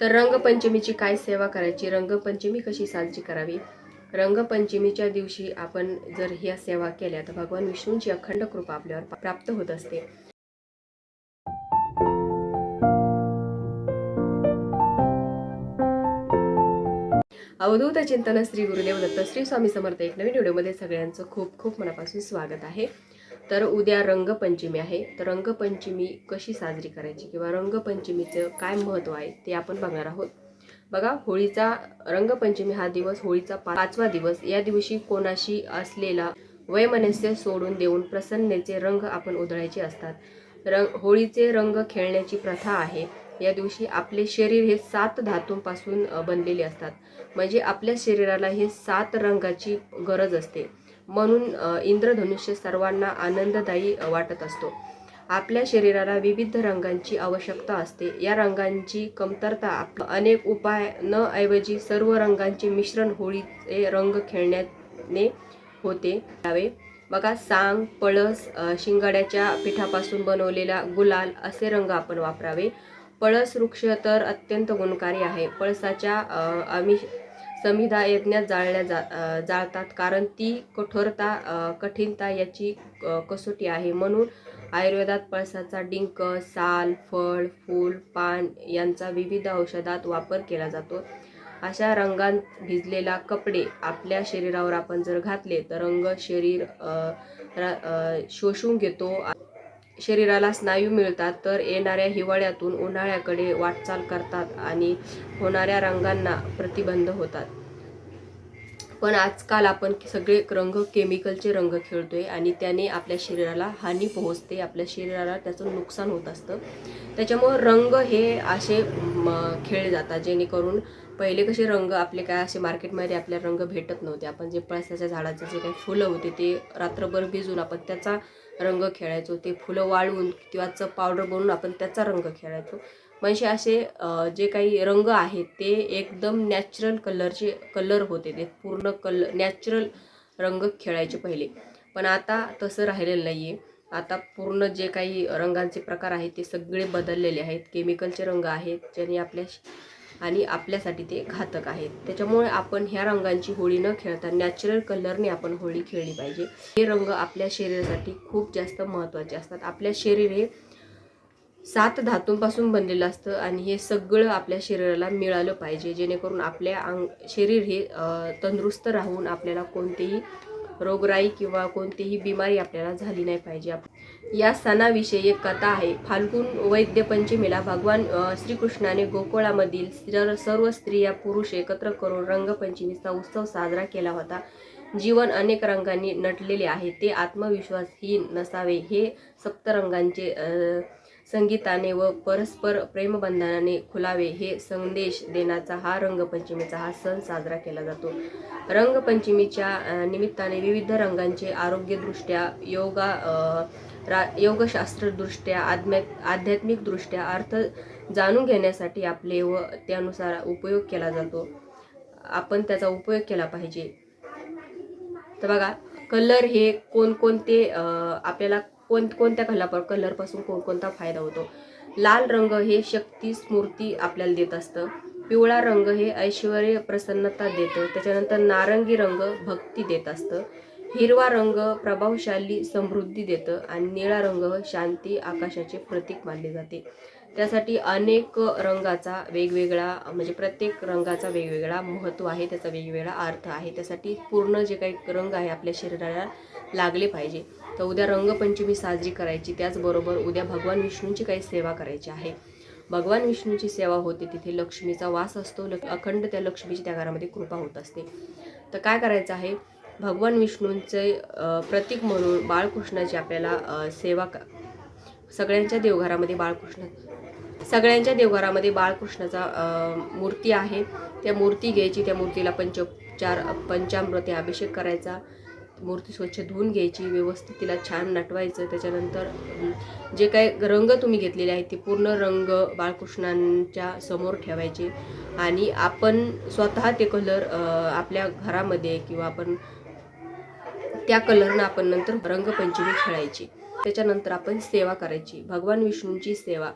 तर रंगपंचमीची काय सेवा करायची? रंगपंचमी कशी साजरी करावी? रंगपंचमीच्या दिवशी आपण जर ह्या सेवा केल्या तर भगवान विष्णूंची अखंड कृपा आपल्यावर प्राप्त होत असते. अवधूत चिंतन श्री गुरुदेव दत्त श्री स्वामी समर्थ एक नवीन व्हिडिओमध्ये सगळ्यांचं खूप खूप मनापासून स्वागत आहे. तर उद्या रंगपंचमी आहे. तर रंगपंचमी कशी साजरी करायची किंवा रंगपंचमीचं काय महत्त्व आहे ते आपण बघणार आहोत. बघा होळीचा रंगपंचमी हा दिवस होळीचा पाचवा दिवस. या दिवशी कोणाशी असलेला वयमनस्य सोडून देऊन प्रसन्नेचे रंग आपण उधळायचे असतात. रंग होळीचे रंग खेळण्याची प्रथा आहे. या दिवशी आपले शरीर हे सात धातूंपासून बनलेले असतात. म्हणजे आपल्या शरीराला हे सात रंगाची गरज असते. म्हणून इंद्रधनुष्य सर्वांना आनंददायी वाटत असतो. आपल्या शरीराला विविध रंगांची आवश्यकता असते. या रंगांची कमतरता आप अनेक उपाय न ऐवजी सर्व रंगांचे मिश्रण होळीचे रंग खेळण्याने होते. यावे बघा सांग पळस शिंगाड्याच्या पिठापासून बनवलेला गुलाल असे रंग आपण वापरावे. पळस वृक्ष तर अत्यंत गुणकारी आहे. पळसाच्या आम्ही समिधा यज्ञात जाळल्या जा जाळतात कारण ती कठोरता कठीणता याची कसोटी आहे. म्हणून आयुर्वेदात पळसाचा डिंक साल फळ फूल पान यांचा विविध औषधात वापर केला जातो. अशा रंगांत भिजलेला कपडे आपल्या शरीरावर आपण जर घातले तर रंग शरीर शोषून घेतो. शरीराला स्नायू मिळतात तर येणाऱ्या हिवाळ्यातून उन्हाळ्याकडे वाटचाल करतात आणि होणाऱ्या रंगांना प्रतिबंध होतात. पण आजकाल आपण सगळे रंग केमिकलचे रंग खेळतोय आणि त्याने आपल्या शरीराला हानी पोहोचते आपल्या शरीराला त्याचं नुकसान होत असतं. त्याच्यामुळं रंग हे असे खेळले जातात जेणेकरून पहिले कसे रंग आपले काय असे मार्केटमध्ये आपल्याला रंग भेटत नव्हते. आपण जे पळसाच्या झाडाचे जे काही फुलं होते ते रात्रभर भिजून आपण त्याचा रंग खेळायचो ते फुलं वाळवून किंवा च पावडर बनवून आपण त्याचा रंग खेळायचो. म्हणजे असे जे काही रंग आहेत ते एकदम नॅचरल कलरचे कलर होते. ते पूर्ण कल नॅचरल रंग खेळायचे पहिले. पण आता तसं राहिलेलं नाही आहे आता पूर्ण जे काही रंगांचे प्रकार आहेत ते सगळे बदललेले आहेत. केमिकलचे रंग आहेत ज्याने आपल्या श- आणि आपल्यासाठी ते घातक आहेत. त्याच्यामुळे आपण ह्या रंगांची होळी न खेळता नॅचरल कलरने आपण होळी खेळली पाहिजे. हे रंग आपल्या शरीरासाठी खूप जास्त महत्त्वाचे असतात. आपल्या शरीर हे सात धातूंपासून बनलेलं असतं आणि हे सगळं आपल्या शरीराला मिळालं पाहिजे. जेणेकरून आपल्या अंग शरीर हे तंदुरुस्त राहून आपल्याला कोणतेही रोगराई किंवा कोणतीही बिमारी आपल्याला झाली नाही पाहिजे. या सणाविषयी एक कथा आहे. फाल्गुन वैद्यपंचमीला भगवान श्रीकृष्णाने गोकुळामधील सर्व- स्त्रिया पुरुष एकत्र करून रंगपंचमीचा उत्सव साजरा केला होता. जीवन अनेक रंगांनी नटलेले आहे. ते आत्मविश्वासहीन नसावे. हे सप्तरंगांचे अ, संगीताने व परस्पर प्रेमबंधनाने खुलावे हे संदेश देण्याचा हा रंगपंचमीचा हा सण साजरा केला जातो. रंगपंचमीच्या निमित्ताने विविध रंगांचे आरोग्यदृष्ट्या योगा रा योगशास्त्रदृष्ट्या आध्या आध्यात्मिकदृष्ट्या अर्थ जाणून घेण्यासाठी आपले व त्यानुसार उपयोग केला जातो. आपण त्याचा उपयोग केला पाहिजे. तर बघा कलर हे कोणकोणते आपल्याला कोण कोणत्या कलर कलरपासून कोणकोणता फायदा होतो? लाल रंग हे शक्ती स्मृती आपल्याला देत असतं. पिवळा रंग हे ऐश्वर प्रसन्नता देतं. त्याच्यानंतर नारंगी रंग भक्ती देत असतं. हिरवा रंग प्रभावशाली समृद्धी देतं. आणि निळा रंग शांती आकाशाचे प्रतीक मानले जाते. त्यासाठी अनेक रंगाचा वेगवेगळा म्हणजे प्रत्येक रंगाचा वेगवेगळा महत्त्व आहे त्याचा वेगवेगळा अर्थ आहे. त्यासाठी पूर्ण जे काही रंग आहे आपल्या शरीराला लागले पाहिजे. तर उद्या रंगपंचमी साजरी करायची त्याचबरोबर उद्या भगवान विष्णूंची काही सेवा करायची आहे. भगवान विष्णूंची सेवा होते तिथे लक्ष्मीचा वास असतो लक- अखंड त्या लक्ष्मीची त्या घरामध्ये कृपा होत असते. तर काय करायचं आहे? भगवान विष्णूंचे प्रतीक म्हणून बाळकृष्णाची आपल्याला सेवा क सगळ्यांच्या देवघरामध्ये बाळकृष्ण सगळ्यांच्या देवघरामध्ये बाळकृष्णाचा मूर्ती आहे. त्या मूर्ती घ्यायची त्या मूर्तीला पंचोपचार पंचामृते अभिषेक करायचा. मूर्ती स्वच्छ धुवून घ्यायची व्यवस्थित तिला छान नटवायचं. त्याच्यानंतर जे काही रंग तुम्ही घेतलेले आहेत ते पूर्ण रंग बाळकृष्णांच्या समोर ठेवायचे. आणि आपण स्वतः ते कलर आपल्या घरामध्ये किंवा आपण त्या कलरनं आपण नंतर रंगपंचमी खेळायची. त्याच्यानंतर आपण सेवा करायची. भगवान विष्णूंची सेवा.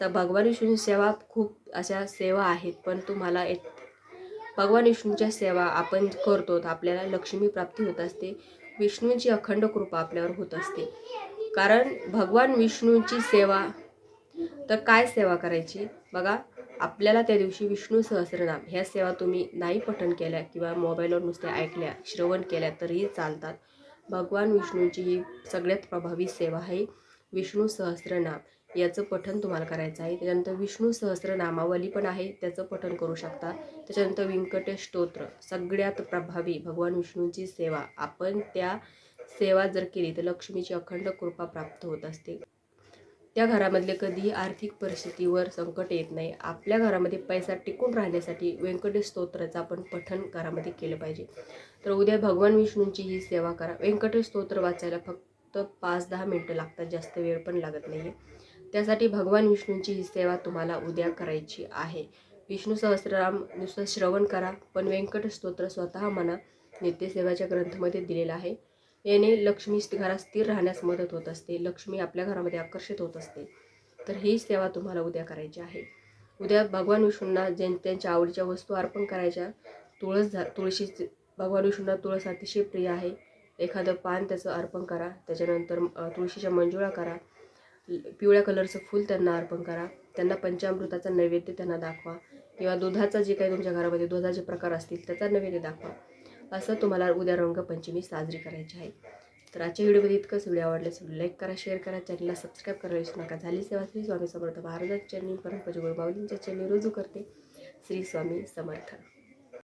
स भगवान विष्णू सेवा खूप अशा सेवा आहेत पण तुम्हाला एक भगवान विष्णूच्या सेवा आपण करतो तर आपल्याला लक्ष्मी प्राप्ती होत असते. विष्णूंची अखंड कृपा आपल्यावर होत असते. कारण भगवान विष्णूंची सेवा तर काय सेवा करायची? बघा आपल्याला त्या दिवशी विष्णू सहस्रनाम ह्या सेवा तुम्ही नाही पठण केल्या किंवा मोबाईलवर नुसत्या ऐकल्या श्रवण केल्या तरीही चालतात. भगवान विष्णूंची ही सगळ्यात प्रभावी सेवा आहे विष्णू सहस्रनाम. याचं पठण तुम्हाला करायचं आहे. त्याच्यानंतर विष्णू सहस्रनामावली पण आहे. त्याचं पठण करू शकता. त्याच्यानंतर व्यंकटेश स्तोत्र सगळ्यात प्रभावी भगवान विष्णूंची सेवा. आपण त्या सेवा जर केली तर लक्ष्मीची अखंड कृपा प्राप्त होत असते. त्या घरामधले कधीही आर्थिक परिस्थितीवर संकट येत नाही. आपल्या घरामध्ये पैसा टिकून राहण्यासाठी व्यंकटेश स्तोत्राचं आपण पठण घरामध्ये केलं पाहिजे. तर उद्या भगवान विष्णूंची ही सेवा करा. व्यंकटेश स्तोत्र वाचायला फक्त पाच दहा मिनटं लागतात. जास्त वेळ पण लागत नाही आहे त्यासाठी भगवान विष्णूंची ही सेवा तुम्हाला उद्या करायची आहे. विष्णू सहस्रनाम नुसतं श्रवण करा पण व्यंकट स्तोत्र स्वतः म्हणा नित्यसेवाच्या ग्रंथामध्ये दिलेला आहे. याने लक्ष्मी घरात स्थिर राहण्यास मदत होत असते लक्ष्मी आपल्या घरामध्ये आकर्षित होत असते. तर ही सेवा तुम्हाला उद्या करायची आहे. उद्या भगवान विष्णूंना ज्यां त्यांच्या आवडीच्या वस्तू अर्पण करायच्या तुळस झा तुळशी भगवान विष्णूंना तुळस अतिशय प्रिय आहे. एखादं पान त्याचं अर्पण करा त्याच्यानंतर तुळशीच्या मंजुळा करा पिवळ्या कलरचं फूल त्यांना अर्पण करा. त्यांना पंचामृताचा नैवेद्य त्यांना दाखवा. किंवा दुधाचा जे काही तुमच्या घरामध्ये दुधाचे प्रकार असतील त्याचा नैवेद्य दाखवा. असं तुम्हाला उद्या रंगपंचमी साजरी करायची आहे. तर आजच्या व्हिडिओमध्ये इतकंच. व्हिडिओ आवडल्यास लाईक करा शेअर करा. चॅनलला सबस्क्राईब करायला विसरू नका. झाली सेवा श्री स्वामी समर्थ महाराजांच्या चरणी परंपरा गुरुबावलींच्या चरणी रुजू करते. श्री स्वामी समर्थ.